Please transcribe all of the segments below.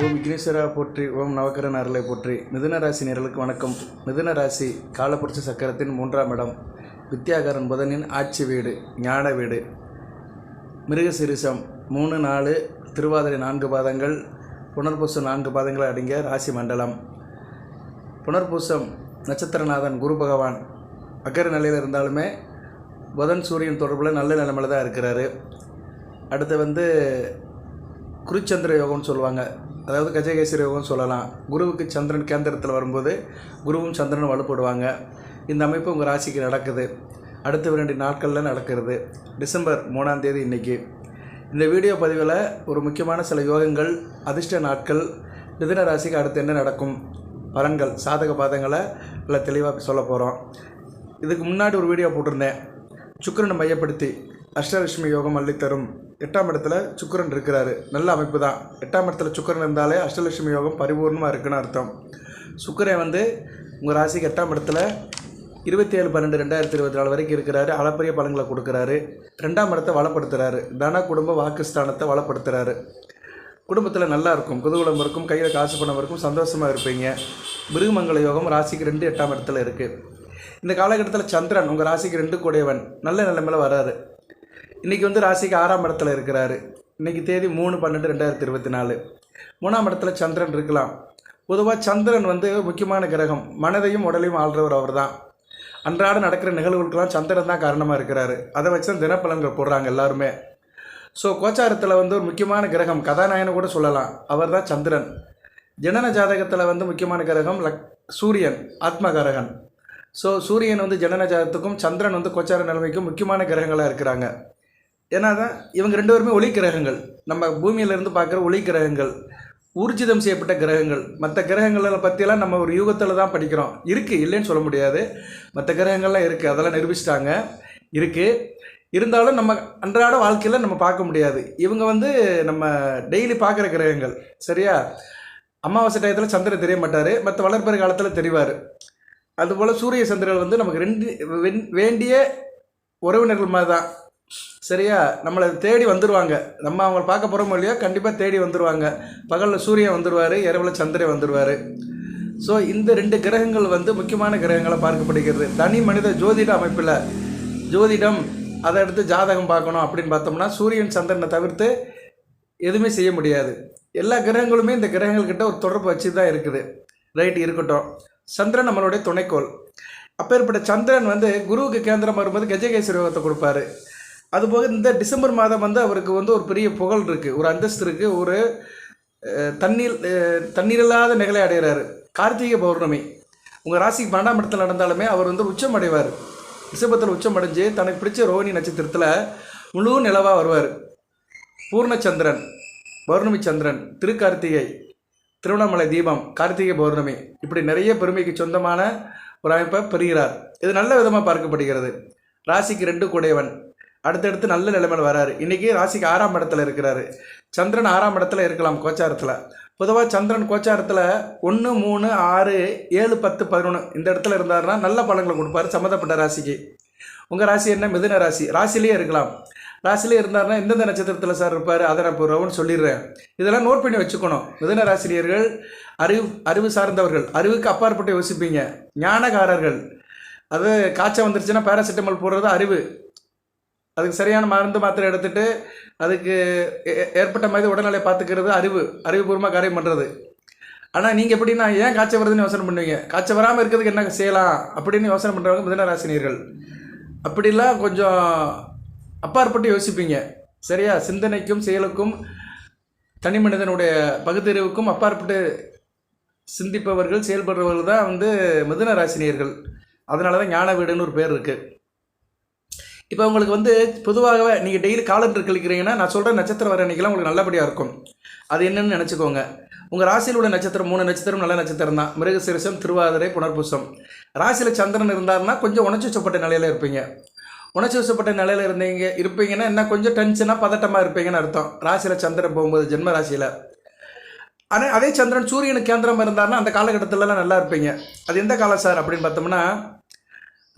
ஓம் விக்னேஸ்வரா போற்றி ஓம் நவக்கரன் அருளை போற்றி. மிதுன ராசி நேர்களுக்கு வணக்கம். மிதுன ராசி காலப்புரட்சி சக்கரத்தின் மூன்றாம் இடம். வித்யாகரன் புதனின் ஆட்சி வீடு ஞான வீடு. மிருகசிரிசம் மூணு நாலு திருவாதிரை நான்கு பாதங்கள் புனர்பூசம் நான்கு பாதங்கள் அடங்கிய ராசி மண்டலம். புனர்பூசம் நட்சத்திரநாதன் குரு பகவான். அக்கர நிலையில் இருந்தாலுமே புதன் சூரியன் தொடர்பில் நல்ல நிலைமையில் தான் இருக்கிறாரு. அடுத்து வந்து குருச்சந்திர யோகம்னு சொல்லுவாங்க. அதாவது கஜகேசரியோகம் சொல்லலாம். குருவுக்கு சந்திரன் கேந்திரத்தில் வரும்போது குருவும் சந்திரனும் வலுப்படுவாங்க. இந்த அமைப்பு உங்கள் ராசிக்கு நடக்குது. அடுத்த இரண்டு நாட்களில் நடக்கிறது. டிசம்பர் மூணாம் தேதி இன்றைக்கி இந்த வீடியோ பதிவில் ஒரு முக்கியமான சில யோகங்கள் அதிர்ஷ்ட நாட்கள் மிதுன ராசிக்கு அடுத்து என்ன நடக்கும் பலன்கள் சாதக பாதங்களை நல்லா தெளிவாக சொல்ல போகிறோம் இதுக்கு முன்னாடி ஒரு வீடியோ போட்டிருந்தேன். சுக்கிரனை மையப்படுத்தி அஷ்டலட்சுமி யோகம் அள்ளித்தரும். எட்டாம் இடத்துல சுக்கரன் இருக்கிறாரு. நல்ல அமைப்பு தான் எட்டாம் இடத்துல சுக்கரன் இருந்தாலே அஷ்டலட்சுமி யோகம் பரிபூர்ணமாக இருக்குன்னு அர்த்தம். சுக்கரன் வந்து உங்கள் ராசிக்கு எட்டாம் இடத்துல இருபத்தி ஏழு பன்னெண்டு ரெண்டாயிரத்தி இருபத்தி நாலு வரைக்கும் இருக்கிறாரு. அளப்பரிய பலன்களை கொடுக்குறாரு. ரெண்டாம் இடத்தை வளப்படுத்துகிறாரு தன குடும்ப வாக்குஸ்தானத்தை வளப்படுத்துகிறாரு குடும்பத்தில் நல்லா இருக்கும். குதகுலம் இருக்கும். கையில் காசு பணம் இருக்கும். சந்தோஷமாக இருப்பீங்க. மிருகமங்கல யோகம் ராசிக்கு ரெண்டு எட்டாம் இடத்துல இருக்குது இந்த காலகட்டத்தில் சந்திரன் உங்கள் ராசிக்கு ரெண்டு கூடையவன். நல்ல நிலைமையில் வராரு. இன்றைக்கி வந்து ராசிக்கு ஆறாம் இடத்துல இருக்கிறாரு. இன்றைக்கி தேதி மூணு பன்னெண்டு ரெண்டாயிரத்தி இருபத்தி நாலு. மூணாம் இடத்துல சந்திரன் இருக்கலாம். பொதுவாக சந்திரன் வந்து முக்கியமான கிரகம். மனதையும் உடலையும் ஆள்றவர் அவர் தான் அன்றாட நடக்கிற நிகழ்வுகளுக்கெல்லாம் சந்திரன் தான் காரணமாக இருக்கிறாரு. அதை வச்சு தான் தினப்பலன்கள் போடுறாங்க எல்லாருமே. ஸோ கோச்சாரத்தில் வந்து ஒரு முக்கியமான கிரகம் கதாநாயகனை கூட சொல்லலாம். அவர் தான் சந்திரன். ஜனன ஜாதகத்தில் வந்து முக்கியமான கிரகம் லக் சூரியன் ஆத்மகரகன். ஸோ சூரியன் வந்து ஜனன ஜாதகத்துக்கும் சந்திரன் வந்து கோச்சார நிலைமைக்கும் முக்கியமான கிரகங்களாக இருக்கிறாங்க. ஏன்னா தான் இவங்க ரெண்டு பேருமே ஒளி கிரகங்கள். நம்ம பூமியிலேருந்து பார்க்குற ஒளி கிரகங்கள் ஊர்ஜிதம் செய்யப்பட்ட கிரகங்கள். மற்ற கிரகங்களை பற்றியெல்லாம் நம்ம ஒரு யூகத்தில் தான் படிக்கிறோம். இருக்குது இல்லைன்னு சொல்ல முடியாது. மற்ற கிரகங்கள்லாம் இருக்குது அதெல்லாம் நிரூபிச்சிட்டாங்க. இருக்குது இருந்தாலும் நம்ம அன்றாட வாழ்க்கையில் நம்ம பார்க்க முடியாது. இவங்க வந்து நம்ம டெய்லி பார்க்குற கிரகங்கள் சரியா? அமாவாசை டயத்தில் சந்திரன் தெரிய மாட்டார். மற்ற வளர்ப்பிற காலத்தில் தெரிவார். அதுபோல் சூரிய சந்திரன் வந்து நமக்கு ரெண்டு வேண்டிய உறவினர்கள் மாதிரி தான். சரியா? நம்மளை தேடி வந்துடுவாங்க நம்ம அவங்கள பார்க்க போகிறோமோ இல்லையோ கண்டிப்பாக தேடி வந்துடுவாங்க பகலில் சூரியன் வந்துடுவார் இரவில் சந்திரன் வந்துடுவார் ஸோ இந்த ரெண்டு கிரகங்கள் வந்து முக்கியமான கிரகங்களாக பார்க்கப்படுகிறது. தனி மனித ஜோதிட அமைப்பில். ஜோதிடம் அதை எடுத்து ஜாதகம் பார்க்கணும் அப்படின்னு பார்த்தோம்னா சூரியன் சந்திரனை தவிர்த்து எதுவுமே செய்ய முடியாது. எல்லா கிரகங்களுமே இந்த கிரகங்கள்கிட்ட ஒரு தொடர்பு வச்சு தான் இருக்குது. ரைட் இருக்கட்டும். சந்திரன் நம்மளுடைய துணைக்கோள். அப்பேற்பட்ட சந்திரன் வந்து குருவுக்கு கேந்திரம் வரும்போது கஜகேசரி யோகத்தை கொடுப்பாரு. அதுபோக இந்த டிசம்பர் மாதம் வந்து அவருக்கு வந்து ஒரு பெரிய புகழ் இருக்குது ஒரு அந்தஸ்து இருக்குது ஒரு தண்ணீர் தண்ணீரில்லாத நிகழை அடைகிறாரு. கார்த்திகை பௌர்ணமி. உங்கள் ராசிக்கு பன்னெண்டாம் இடத்துல நடந்தாலுமே அவர் வந்து உச்சம் அடைவார். ரிஷபத்தில் உச்சம் அடைஞ்சு தனக்கு பிடிச்ச ரோஹிணி நட்சத்திரத்தில் முழு நிலவாக வருவார். பூர்ணச்சந்திரன் பௌர்ணமி சந்திரன் திருக்கார்த்திகை திருவண்ணாமலை தீபம் கார்த்திகை பௌர்ணமி. இப்படி நிறைய பெருமைக்கு சொந்தமான ஒரு அமைப்பை பெறுகிறார். இது நல்ல விதமாக பார்க்கப்படுகிறது. ராசிக்கு ரெண்டு கூடையவன். அடுத்தடுத்து நல்ல நிலைமையில் வராரு. இன்றைக்கி ராசிக்கு ஆறாம் இடத்துல இருக்கிறாரு. சந்திரன் ஆறாம் இடத்துல இருக்கலாம் கோச்சாரத்தில். பொதுவாக சந்திரன் கோச்சாரத்தில் ஒன்று மூணு ஆறு ஏழு பத்து பதினொன்று இந்த இடத்துல இருந்தாருன்னா நல்ல பலன்களை கொடுப்பாரு சம்மந்தப்பட்ட ராசிக்கு. உங்கள் ராசி என்ன? மிதுன ராசி. ராசிலேயே இருக்கலாம். ராசிலேயே இருந்தாருன்னா எந்தெந்த நட்சத்திரத்தில் சார் இருப்பார். அதை நான் இப்போ ரவுண்ட் சொல்லிடுறேன். இதெல்லாம் நோட் பண்ணி வச்சுக்கணும். மிதுன ராசினியர்கள் அறிவு அறிவு சார்ந்தவர்கள். அறிவுக்கு அப்பாற்பட்டு யோசிப்பீங்க. ஞானகாரர்கள் அது காய்ச்சல் வந்துருச்சுன்னா பேராசிட்டமால் போடுறது அறிவு. அதுக்கு சரியான மருந்து மாத்திரை எடுத்துட்டு அதுக்கு ஏ- ஏற்பட்ட மாதிரி உடல்நிலை பார்த்துக்கிறது அறிவு அறிவுபூர்வமாக காரியம் பண்ணுறது ஆனால் நீங்கள் எப்படின்னா ஏன் காய்ச்சல் வருதுன்னு யோசனை பண்ணுவீங்க? காய்ச்சல் வராமல் இருக்கிறதுக்கு என்ன செய்யலாம்? அப்படின்னு யோசனை பண்ணுறவங்க மிதனராசினியர்கள். அப்படிலாம் கொஞ்சம் அப்பாற்பட்டு யோசிப்பீங்க. சரியா? சிந்தனைக்கும் செயலுக்கும் தனி மனிதனுடைய பகுத்தறிவுக்கும் அப்பாற்பட்டு சிந்திப்பவர்கள் செயல்படுறவர்கள் தான் வந்து மிதுன ராசினியர்கள் அதனால தான் ஞான வீடுன்னு ஒரு பேர் இருக்குது இப்போ உங்களுக்கு வந்து பொதுவாகவே நீங்கள் டெய்லி காலண்டர் கழிக்கிறீங்கன்னா நான் சொல்கிற நட்சத்திரம் வர அன்றைக்கெல்லாம் உங்களுக்கு நல்லபடியாக இருக்கும். அது என்னென்னு நினச்சிக்கோங்க. உங்கள் ராசியில் உள்ள நட்சத்திரம் மூணு நட்சத்திரம் நல்ல நட்சத்திரம் தான். மிருகசிரசம் திருவாதிரை புனர்பூசம். ராசியில் சந்திரன் இருந்தாருன்னா கொஞ்சம் உணர்ச்சி வச்சப்பட்ட நிலையில் இருப்பீங்க. உணர்ச்சி வசப்பட்ட நிலையில் இருந்தீங்க இருப்பீங்கன்னா என்ன கொஞ்சம் டென்ஷனாக பதட்டமாக இருப்பீங்கன்னு அர்த்தம். ராசியில் சந்திரன் போகும்போது ஜென்ம ராசியில். ஆனால் அதே சந்திரன் சூரியனுக்கு கேந்திரமாக இருந்தாருன்னா அந்த காலகட்டத்திலலாம் நல்லா இருப்பீங்க. அது எந்த காலம் சார் அப்படின்னு பார்த்தோம்னா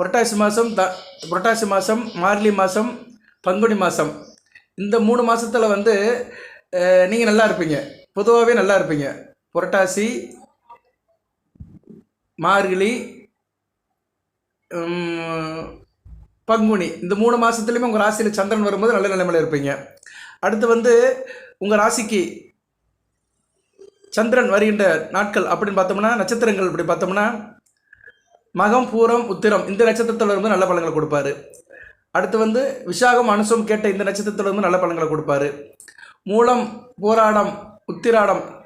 புரட்டாசி மாதம் த புரட்டாசி மாதம் மார்கழி மாதம் பங்குனி மாதம் இந்த மூணு மாதத்தில் வந்து நீங்கள் நல்லா இருப்பீங்க. பொதுவாகவே நல்லா இருப்பீங்க. புரட்டாசி மார்கழி பங்குனி. இந்த மூணு மாதத்துலேயுமே உங்கள் ராசியில் சந்திரன் வரும்போது நல்ல நிலைமையில் இருப்பீங்க. அடுத்து வந்து உங்கள் ராசிக்கு சந்திரன் வருகின்ற நாட்கள் அப்படின்னு பார்த்தோம்னா நட்சத்திரங்கள் இப்படி பார்த்தோம்னா மகம் பூரம் உத்திரம் இந்த நட்சத்திரத்தில் இருந்து நல்ல பலன்களை கொடுப்பாரு. அடுத்து வந்து விசாகம் அனுசம் கேட்ட இந்த நட்சத்திரத்தில் இருந்து நல்ல பலன்களை கொடுப்பாரு. மூலம் போராடம் உத்திராடம்.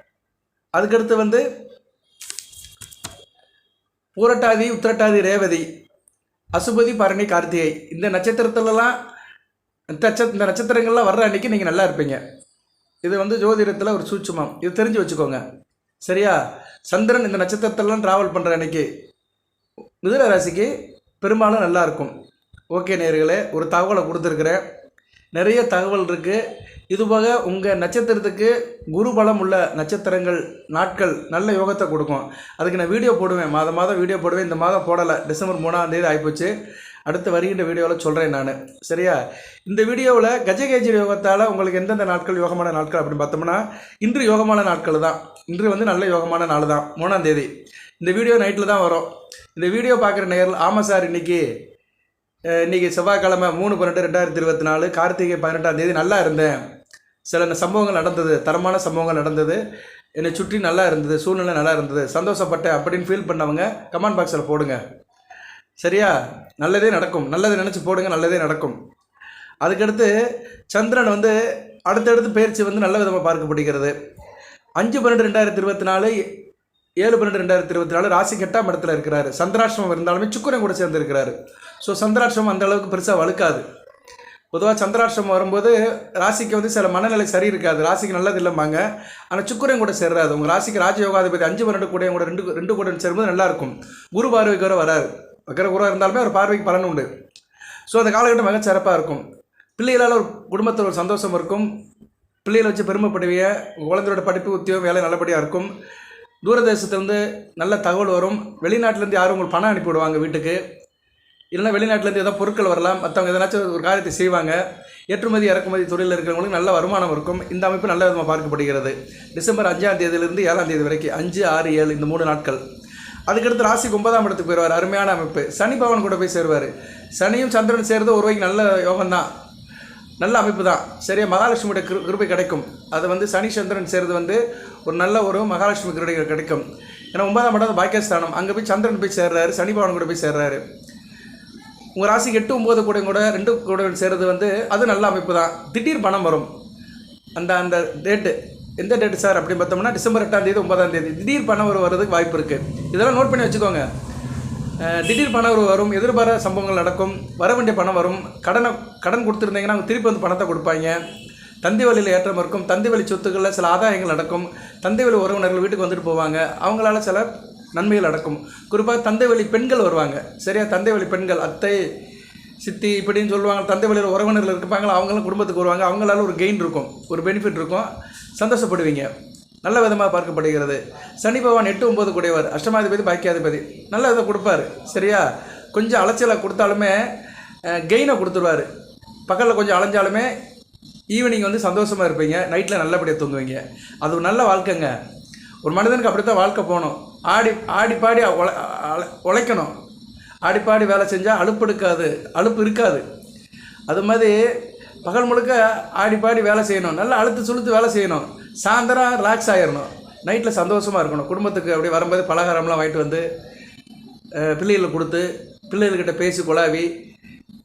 அதுக்கடுத்து வந்து பூரட்டாதி உத்திரட்டாதி ரேவதி அசுபதி பரணி கார்த்திகை. இந்த நட்சத்திரத்துலலாம் இந்த நட்சத்திரங்கள்லாம் வர்ற அன்னைக்கு நீங்கள் நல்லா இருப்பீங்க. இது வந்து ஜோதிடத்தில் ஒரு சூட்சுமம். இது தெரிஞ்சு வச்சுக்கோங்க. சரியா? சந்திரன் இந்த நட்சத்திரத்திலலாம் ட்ராவல் பண்ணுற அன்னைக்கு மிதுன ராசிக்கு பெரும்பாலும் நல்லா இருக்கும் ஓகே நேர்களே ஒரு தகவலை கொடுத்துருக்குறேன். நிறைய தகவல் இருக்குது இதுபோக உங்கள் நட்சத்திரத்துக்கு குரு பலம் உள்ள நட்சத்திரங்கள் நாட்கள் நல்ல யோகத்தை கொடுக்கும். அதுக்கு நான் வீடியோ போடுவேன். மாதம் மாதம் வீடியோ போடுவேன். இந்த மாதம் போடலை. டிசம்பர் மூணாம் தேதி ஆகிப்போச்சு. அடுத்து வருகின்ற வீடியோவில் சொல்கிறேன் நான். சரியா? இந்த வீடியோவில் கஜகேஜி யோகத்தால் உங்களுக்கு எந்தெந்த நாட்கள் யோகமான நாட்கள் அப்படின்னு பார்த்தோம்னா இன்று யோகமான நாட்கள் தான். இன்று வந்து நல்ல யோகமான நாள் தான். மூணாம் தேதி. இந்த வீடியோ நைட்டில் தான் வரும். இந்த வீடியோ பார்க்குற நேரில் ஆமாம் சார் இன்னைக்கு இன்றைக்கி இன்னைக்கு செவ்வாய்க்கிழமை மூணு பன்னெண்டு ரெண்டாயிரத்தி இருபத்தி நாலு கார்த்திகை பதினெட்டாம் தேதி நல்லா இருந்தேன். சில சம்பவங்கள் நடந்தது தரமான சம்பவங்கள் நடந்தது. என்னை சுற்றி நல்லா இருந்தது சூழ்நிலை நல்லா இருந்தது. சந்தோஷப்பட்டேன் அப்படின்னு ஃபீல் பண்ணவங்க கமெண்ட் பாக்ஸில் போடுங்க. சரியா? நல்லதே நடக்கும். நல்லதை நினச்சி போடுங்க நல்லதே நடக்கும். அதுக்கடுத்து சந்திரன் வந்து அடுத்தடுத்து பயிற்சி வந்து நல்ல விதமாக பார்க்கப்படுகிறது. அஞ்சு பன்னெண்டு ரெண்டாயிரத்தி இருபத்தி நாலு ஏழு பன்னெண்டு ரெண்டாயிரத்தி இருபத்தி நாலு ராசி எட்டாம் இடத்துல இருக்கிறாரு. சந்திராஷ்டமம் இருந்தாலுமே சுக்கரன் கூட சேர்ந்து இருக்கிறாரு ஸோ சந்திராஷ்டமம் அந்த அளவுக்கு பெருசாக வழுக்காது. பொதுவாக சந்திராஷ்டமம் வரும்போது ராசிக்கு வந்து சில மனநிலை சரி இருக்காது. ராசிக்கு நல்லது இல்லைம்பாங்க. ஆனால் சுக்கரன் கூட சேர்றாது உங்கள் ராசிக்கு ராஜயோகாதிபதி அஞ்சு பன்னெண்டு கூட கூட ரெண்டு ரெண்டு கூட சேரும்போது நல்லாயிருக்கும் குரு பார்வைக்கு வர வராது வக்கர குருவாக இருந்தாலுமே ஒரு பார்வைக்கு பலன் உண்டு. ஸோ அந்த காலகட்டம் மிக சிறப்பாக இருக்கும். பிள்ளைகளால் ஒரு குடும்பத்தில் ஒரு சந்தோஷம் இருக்கும். பிள்ளைகளை வச்சு பெருமைப்படுவீங்க உங்கள் குழந்தையோட படிப்பு உத்தியோகம் வேலை நல்லபடியாக இருக்கும். தூரதேசத்துலேருந்து நல்ல தகவல் வரும். வெளிநாட்டிலேருந்து யாரும் உங்களுக்கு பணம் அனுப்பி விடுவாங்க வீட்டுக்கு. இல்லைன்னா வெளிநாட்டிலேருந்து ஏதோ பொருட்கள் வரலாம். மற்றவங்க எதனாச்சும் ஒரு காரியத்தை செய்வாங்க. ஏற்றுமதி இறக்குமதி தொழிலில் இருக்கிறவங்களுக்கு நல்ல வருமானம் இருக்கும். இந்த அமைப்பு நல்ல விதமாக பார்க்கப்படுகிறது. டிசம்பர் அஞ்சாம் தேதியிலிருந்து ஏழாம் தேதி வரைக்கும் அஞ்சு ஆறு ஏழு இந்த மூணு நாட்கள். அதுக்கடுத்து ராசிக்கு ஒன்பதாம் இடத்துக்கு போயிடுவார் அருமையான அமைப்பு. சனி பவன் கூட போய் சேருவார். சனியும் சந்திரன் சேர்றது ஒரு வகைக்கு நல்ல யோகம் தான் நல்ல அமைப்பு தான் சரியா? மகாலட்சுமியோட கிரு கிருபை கிடைக்கும். அது வந்து சனி சந்திரன் சேர்றது வந்து ஒரு நல்ல ஒரு மகாலட்சுமி கிருபை கிடைக்கும். ஏன்னா ஒன்பதாம் இடம் பாக்கியஸ்தானம். அங்கே போய் சந்திரன் போய் சேர்றாரு சனி பவன் கூட போய் சேர்றாரு. உங்கள் ராசி எட்டு ஒம்பது கூட கூட ரெண்டு கூட சேர்றது வந்து அது நல்ல அமைப்பு தான் திடீர் பணம் வரும். அந்த அந்த டேட்டு எந்த டேட்டு சார் அப்படின்னு பார்த்தோம்னா டிசம்பர் எட்டாம் தேதி ஒன்பதாம் தேதி. திடீர் பணம் வர வாய்ப்பு இருக்குது இதெல்லாம் நோட் பண்ணி வச்சுக்கோங்க. திடீர் பணம் வரும் எதிர்பார சம்பவங்கள் நடக்கும் வர வேண்டிய பணம் வரும் கடனை கடன் கொடுத்துருந்தீங்கன்னா அவங்க திருப்பி வந்து பணத்தை கொடுப்பாங்க. தந்தி வழியில் ஏற்றம் இருக்கும் தந்தி வழி சொத்துக்களில் சில ஆதாயங்கள் நடக்கும். தந்தி வழி உறவினர்கள் வீட்டுக்கு வந்துட்டு போவாங்க. அவங்களால சில நன்மைகள் நடக்கும். குறிப்பாக தந்தை வழி பெண்கள் வருவாங்க. சரியா? தந்தை வழி பெண்கள் அத்தை சித்தி இப்படின்னு சொல்லுவாங்க. தந்தை வழியில் உறவினர்கள் இருப்பாங்களா? அவங்களும் குடும்பத்துக்கு வருவாங்க. அவங்களால ஒரு கெயின் இருக்கும் ஒரு பெனிஃபிட் இருக்கும். சந்தோஷப்படுவீங்க. நல்ல விதமாக பார்க்கப்படுகிறது. சனி பகவான் எட்டு ஒம்பது கூடியவர். அஷ்டமாதிபதி பாக்கியாதிபதி. நல்ல இதை கொடுப்பாரு. சரியா? கொஞ்சம் அலைச்சலை கொடுத்தாலுமே கெயினை கொடுத்துருவாரு. பகலில் கொஞ்சம் அலைஞ்சாலுமே ஈவினிங் வந்து சந்தோஷமாக இருப்பீங்க. நைட்டில் நல்லபடியாக தூங்குவீங்க. அது ஒரு நல்ல வாழ்க்கைங்க. ஒரு மனிதனுக்கு அப்படித்தான் வாழ்க்கை போகணும். ஆடி ஆடி பாடி உழைக்கணும். ஆடி பாடி வேலை செஞ்சால் அலுப்பு எடுக்காது. அலுப்பு இருக்காது. அது மாதிரி பகல் முழுக்க ஆடி பாடி வேலை செய்யணும். நல்லா அழுத்து சுழுத்து வேலை செய்யணும். சாயந்தரம் ரிலாக்ஸ் ஆகிடணும் நைட்டில் சந்தோஷமாக இருக்கணும். குடும்பத்துக்கு அப்படியே வரும்போது பலகாரம்லாம் வாங்கிட்டு வந்து அஹ், பிள்ளைகளுக்கு கொடுத்து பிள்ளைகள்கிட்ட பேசி குழாவி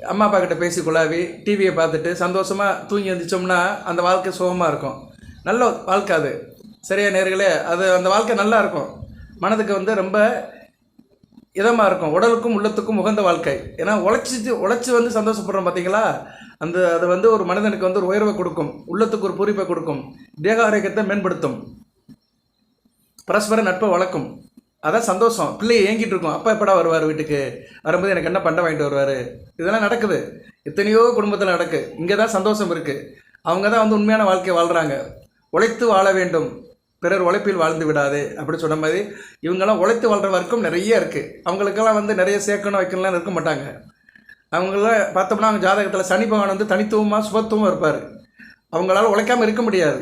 அம்மா அப்பா கிட்ட பேசி குழாவி டிவியை பார்த்துட்டு சந்தோஷமாக தூங்கி எழுந்திரிச்சோம்னா அந்த வாழ்க்கை சுகமாக இருக்கும். நல்ல வாழ்க்கை அது. சரியா நேர்களே? அது அந்த வாழ்க்கை நல்லா இருக்கும். மனதுக்கு வந்து ரொம்ப இதமாக இருக்கும். உடலுக்கும் உள்ளத்துக்கும் உகந்த வாழ்க்கை. ஏன்னா உழைச்சி உழைச்சி வந்து சந்தோஷப்படுறோம் பார்த்தீங்களா அந்த அது வந்து ஒரு மனிதனுக்கு வந்து ஒரு உயர்வை கொடுக்கும். உள்ளத்துக்கு ஒரு பூரிப்பை கொடுக்கும். தேக ஆரோக்கியத்தை மேம்படுத்தும். பரஸ்பர நட்பை வளர்க்கும். அதான் சந்தோஷம். பிள்ளை ஏங்கிட்டு இருக்கும். அப்பா எப்படா வருவார் வீட்டுக்கு? வரும்போது எனக்கு என்ன பண்டை வாங்கிட்டு வருவார்? இதெல்லாம் நடக்குது. எத்தனையோ குடும்பத்தில் நடக்கு. இங்கே தான் சந்தோஷம் இருக்குது அவங்க தான் வந்து உண்மையான வாழ்க்கையை வாழ்கிறாங்க உழைத்து வாழ வேண்டும். பிறர் உழைப்பில் வாழ்ந்து விடாதே அப்படி சொன்ன மாதிரி இவங்கெல்லாம் உழைத்து வாழ்கிற வரைக்கும் நிறைய இருக்குது அவங்களுக்கெல்லாம் வந்து நிறைய சேர்க்கணும் வைக்கணும்லாம் இருக்க மாட்டாங்க. அவங்கள பார்த்தோம்னா அவங்க ஜாதகத்தில் சனி பகவான் வந்து தனித்துவமாக சுபத்துவமாக இருப்பார். அவங்களால உழைக்காமல் இருக்க முடியாது.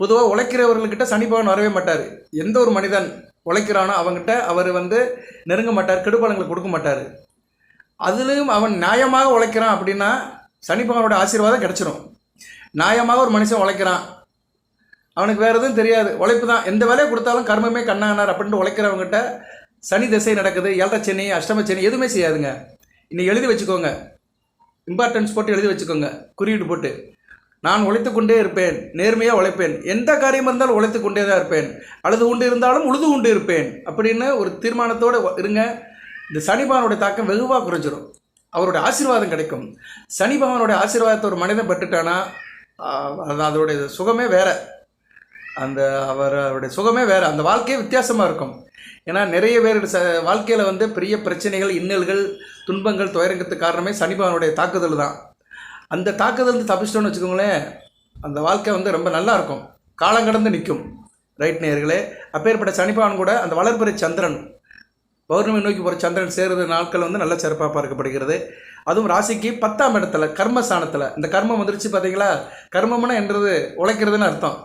பொதுவாக உழைக்கிறவர்கள்கிட்ட சனி பகவான் வரவே மாட்டார். எந்த ஒரு மனிதன் உழைக்கிறானோ அவங்ககிட்ட அவர் வந்து நெருங்க மாட்டார் கெடுபலங்களை கொடுக்க மாட்டார். அதுலேயும் அவன் நியாயமாக உழைக்கிறான் அப்படின்னா சனி பகவானோட ஆசீர்வாதம் கிடச்சிரும். நியாயமாக ஒரு மனுஷன் உழைக்கிறான். அவனுக்கு வேறு எதுவும் தெரியாது. உழைப்பு தான். எந்த வேலையை கொடுத்தாலும் கர்மமே கண்ணானார் அப்படின்ட்டு உழைக்கிறவங்ககிட்ட சனி திசை நடக்குது ஏழரை சனி அஷ்டம சனி எதுவுமே செய்யாதுங்க. இன்னைக்கு எழுதி வச்சுக்கோங்க. இம்பார்ட்டன்ஸ் போட்டு எழுதி வச்சுக்கோங்க. குறியீடு போட்டு. நான் உழைத்து கொண்டே இருப்பேன். நேர்மையாக உழைப்பேன். எந்த காரியம் இருந்தாலும் உழைத்து கொண்டே தான் இருப்பேன். அழுது உண்டு இருந்தாலும் உழுது உண்டு இருப்பேன். அப்படின்னு ஒரு தீர்மானத்தோடு இருங்க. இந்த சனிபவனுடைய தாக்கம் வெகுவாக குறைஞ்சிரும். அவருடைய ஆசீர்வாதம் கிடைக்கும். சனி பகவானுடைய ஆசீர்வாதத்தை ஒரு மனிதன் பெற்றுட்டானா? அதோடைய சுகமே வேற. அந்த அவர் அவருடைய சுகமே வேறு. அந்த வாழ்க்கையே வித்தியாசமாக இருக்கும். ஏன்னா நிறைய பேர் ச வாழ்க்கையில் வந்து பெரிய பிரச்சனைகள் இன்னல்கள் துன்பங்கள் துயரங்கிறதுக்கு காரணமே சனிபகனுடைய தாக்குதல் தான். அந்த தாக்குதல் வந்து தப்பிச்சிட்டோன்னு வச்சுக்கோங்களேன் அந்த வாழ்க்கை வந்து ரொம்ப நல்லா இருக்கும். காலம் கடந்து நிற்கும். ரைட் நேர்களே அப்பேற்பட்ட சனிபவன் கூட அந்த வளர்பிறை சந்திரன் பௌர்ணமி நோக்கி போகிற சந்திரன் சேருது நாட்கள் வந்து நல்ல சிறப்பாக பார்க்கப்படுகிறது. அதுவும் ராசிக்கு பத்தாம் இடத்துல கர்மஸ்தானத்தில் இந்த கர்மம் வந்துருச்சு பார்த்தீங்களா கர்மம்னா என்றது உழைக்கிறதுன்னு அர்த்தம்.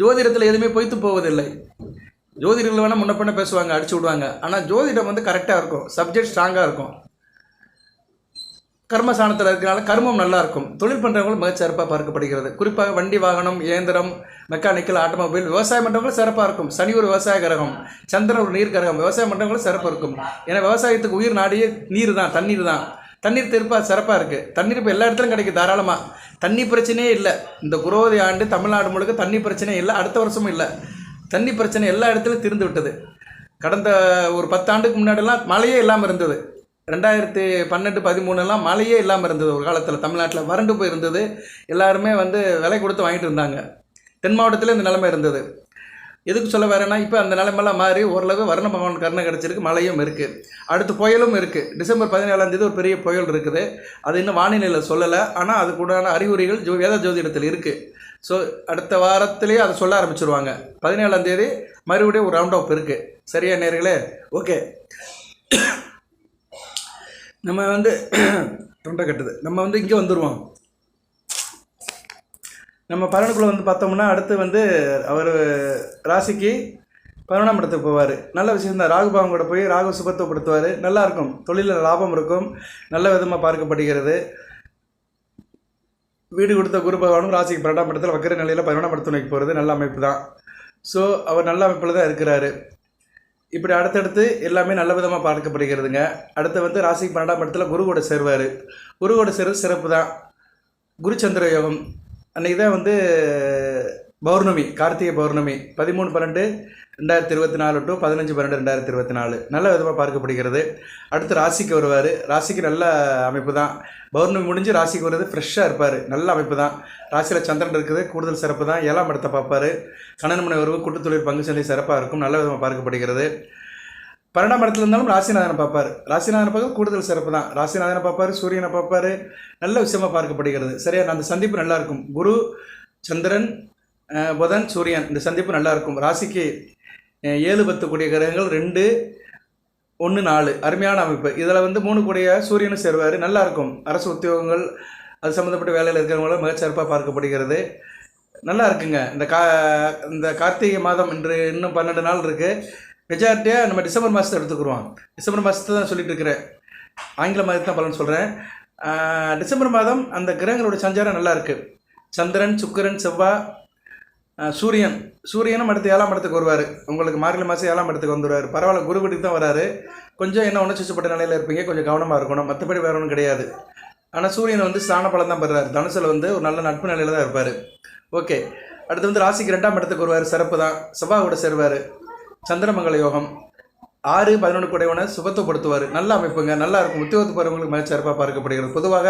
ஜோதிடத்தில் எதுவுமே பொய்த்து போவதில்லை. ஜோதிடர்கள் வேணால் முன்ன பேசுவாங்க அடிச்சு விடுவாங்க. ஆனால் ஜோதிடம் வந்து கரெக்டாக இருக்கும். சப்ஜெக்ட் ஸ்ட்ராங்காக இருக்கும். கர்மசானத்தில் இருக்கிறனால கர்மம் நல்லா இருக்கும். தொழில் பண்ணுறவங்களும் மிக சிறப்பாக பார்க்கப்படுகிறது. குறிப்பாக வண்டி வாகனம் இயந்திரம் மெக்கானிக்கல் ஆட்டோமொபைல் விவசாயம் பண்ணுறவங்களும் சிறப்பாக இருக்கும். சனி ஒரு விவசாய கிரகம் சந்திரன் ஒரு நீர் கிரகம். விவசாயம் பண்ணுறவங்களும் சிறப்பாக இருக்கும். ஏன்னா விவசாயத்துக்கு உயிர் நாடியே நீர் தான் தண்ணீர் தான். தண்ணீர் திருப்பாக சிறப்பாக இருக்குது தண்ணீர் இப்போ எல்லா இடத்துலையும் கிடைக்கும் தாராளமாக தண்ணி பிரச்சனையே இல்லை. இந்த குரோதி ஆண்டு தமிழ்நாடு முழுக்க தண்ணி பிரச்சனையே இல்லை. அடுத்த வருஷமும் இல்லை. தண்ணி பிரச்சனை எல்லா இடத்துலையும் திருந்து விட்டது. கடந்த ஒரு பத்தாண்டுக்கு முன்னாடிலாம் மழையே இல்லாமல் இருந்தது. ரெண்டாயிரத்தி பன்னெண்டு பதிமூணுலாம் மழையே இல்லாமல் இருந்தது ஒரு காலத்தில். தமிழ்நாட்டில் வறண்டு போய் இருந்தது எல்லாருமே வந்து விலை கொடுத்து வாங்கிட்டு இருந்தாங்க. தென் மாவட்டத்தில் இந்த நிலைமை இருந்தது. எதுக்கு சொல்ல வரேன்னா இப்போ அந்த நிலைமெல்லாம் மாறி ஓரளவு வர்ண பகவான் கருணை கிடச்சிருக்கு. மழையும் இருக்குது அடுத்து புயலும் இருக்குது டிசம்பர் பதினேழாந்தேதி ஒரு பெரிய புயல் இருக்குது. அது இன்னும் வானிலையில் சொல்லலை. ஆனால் அதுக்குண்டான அறிகுறிகள் ஜோ வேத ஜோதிடத்தில் இருக்குது ஸோ அடுத்த வாரத்திலேயே அதை சொல்ல ஆரம்பிச்சிருவாங்க. பதினேழாம் தேதி மறுபடியும் ஒரு ரவுண்ட் ஆஃப் இருக்குது சரியா நேர்களே? ஓகே நம்ம வந்து தொண்டை கட்டுது. நம்ம வந்து இங்கே வந்துடுவோம் நம்ம பலனுக்குள்ளே வந்து பார்த்தோம்னா அடுத்து வந்து அவர் ராசிக்கு பதினொன்றாம் இடத்துக்கு போவார். நல்ல விஷயம் தான். ராகுபாவம் கூட போய் ராகு சுபத்துவப்படுத்துவார் நல்லாயிருக்கும் தொழிலில் லாபம் இருக்கும். நல்ல விதமாக பார்க்கப்படுகிறது. வீடு கொடுத்த குரு பகவானும் ராசிக்கு பன்னெண்டாம் இடத்துல வக்கர நிலையில் பதினொன்றாம் இடத்து போகிறது நல்ல அமைப்பு தான் ஸோ அவர் நல்ல அமைப்பில் தான் இருக்கிறாரு. இப்படி அடுத்தடுத்து எல்லாமே நல்ல விதமாக பார்க்கப்படுகிறதுங்க. அடுத்து வந்து ராசிக்கு பன்னெண்டாம் இடத்துல குரு கூட சேருவார். குரு கூட சேருவது சிறப்பு தான் குருச்சந்திர யோகம். அன்றைக்கி தான் வந்து பௌர்ணமி கார்த்திகை பௌர்ணமி பதிமூணு பன்னெண்டு ரெண்டாயிரத்தி இருபத்தி நாலு டு பதினஞ்சு பன்னெண்டு ரெண்டாயிரத்தி இருபத்தி நாலு நல்ல விதமாக பார்க்கப்படுகிறது. அடுத்து ராசிக்கு வருவார். ராசிக்கு நல்ல அமைப்பு தான். பௌர்ணமி முடிஞ்சு ராசிக்கு வருது ஃப்ரெஷ்ஷாக இருப்பார். நல்ல அமைப்பு தான். ராசியில் சந்திரன் இருக்குது. கூடுதல் சிறப்பு தான். ஏழாம் இடத்தை பார்ப்பார். கண்ணன் மனை உறவு கூட்டுத்தொழில் பங்கு சந்தை சிறப்பாக இருக்கும். நல்ல விதமாக பார்க்கப்படுகிறது. பன்னெண்டாம் இடத்துல இருந்தாலும் ராசிநாதனை பார்ப்பார். ராசிநாதனை பார்க்க கூடுதல் சிறப்பு தான். ராசிநாதனை பார்ப்பார் சூரியனை பார்ப்பார். நல்ல விஷயமாக பார்க்கப்படுகிறது. சரியா? அந்த சந்திப்பு நல்லாயிருக்கும் குரு சந்திரன் புதன் சூரியன் இந்த சந்திப்பு நல்லா இருக்கும் ராசிக்கு ஏழு பத்து கூடிய கிரகங்கள் ரெண்டு ஒன்று நாலு. அருமையான அமைப்பு. இதில் வந்து மூணு கூடிய சூரியனும் சேருவார். நல்லா இருக்கும் அரசு உத்தியோகங்கள் அது சம்மந்தப்பட்ட வேலையில் இருக்கிறவங்களும் மிகச்சிறப்பாக பார்க்கப்படுகிறது. நல்லா இருக்குங்க இந்த கா இந்த கார்த்திகை மாதம் இன்று இன்னும் பன்னெண்டு நாள் இருக்குது மெஜாரிட்டியாக நம்ம டிசம்பர் மாதத்தை எடுத்துக்கிறோம் டிசம்பர் மாதத்தை தான் சொல்லிட்டு இருக்கிறேன். ஆங்கில மாதத்தை தான் பலன் சொல்கிறேன் டிசம்பர் மாதம் அந்த கிரகங்களோட சஞ்சாரம் நல்லா இருக்குது சந்திரன் சுக்கிரன் செவ்வாய் சூரியன். சூரியனும் அடுத்து ஏழாம் இடத்துக்கு வருவார். உங்களுக்கு மார்கழி மாதம் ஏழாம் இடத்துக்கு வந்துடுவார் பரவாயில்ல குரு வீட்டுக்கு தான் வராரு. கொஞ்சம் என்ன உணர்ச்சிப்பட்ட நிலையில் இருப்பீங்க. கொஞ்சம் கவனமாக இருக்கணும். மற்றபடி வேற ஒன்றும் கிடையாது. ஆனால் சூரியன் வந்து ஸ்தான பலம் தான் பெறாரு தனுசில் வந்து ஒரு நல்ல நட்பு நிலையில் தான் இருப்பார். ஓகே. அடுத்து வந்து ராசிக்கு ரெண்டாம் இடத்துக்கு வருவார். சிறப்பு தான். செவ்வாயோட சேருவார். சந்திரமங்கல யோகம். ஆறு பதினொன்று குடைவனை சுபத்துவப்படுத்துவார். நல்ல அமைப்புங்க. நல்லா இருக்கும். உத்தியோகத்து போகிறவங்களுக்கு மிகச் சிறப்பாக பார்க்கப்படுகிறது. பொதுவாக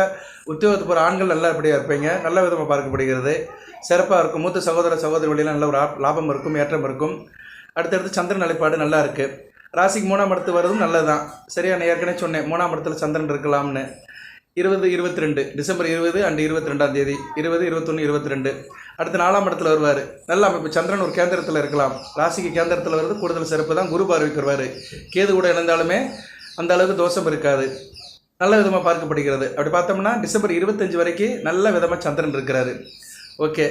உத்தியோகத்து போகிற ஆண்கள் நல்லா இப்படியாக இருப்பீங்க. நல்ல விதமாக பார்க்கப்படுகிறது. சிறப்பாக இருக்கும். மூத்த சகோதர சகோதரி வழியில் நல்ல ஒரு லாபம் இருக்கும். ஏற்றம் இருக்கும். அடுத்தடுத்து சந்திரன் நிலைப்பாடு நல்லா இருக்குது ராசிக்கு மூணாம் இடத்து வர்றதும் நல்லது தான் சரியா? நான் ஏற்கனவே சொன்னேன். மூணாம் இடத்துல சந்திரன் இருக்கலாம்னு. இருபது இருபத்தி ரெண்டு டிசம்பர் இருபது அண்டு இருபத்தி ரெண்டாம் தேதி. இருபது இருபத்தொன்று இருபத்தி ரெண்டு அடுத்து நாலாம் இடத்துல வருவார். நல்ல அமைப்பு சந்திரன் ஒரு கேந்திரத்தில் இருக்கலாம். ராசிக்கு கேந்திரத்தில் வருது கூடுதல் சிறப்பு தான். குரு பார்வைக்கு வருவார். கேது கூட இணைந்தாலுமே அந்த அளவுக்கு தோஷம் இருக்காது. நல்ல விதமாக பார்க்கப்படுகிறது. அப்படி பார்த்தோம்னா டிசம்பர் இருபத்தஞ்சு வரைக்கும் நல்ல விதமாக சந்திரன் இருக்கிறாரு. ஓகே.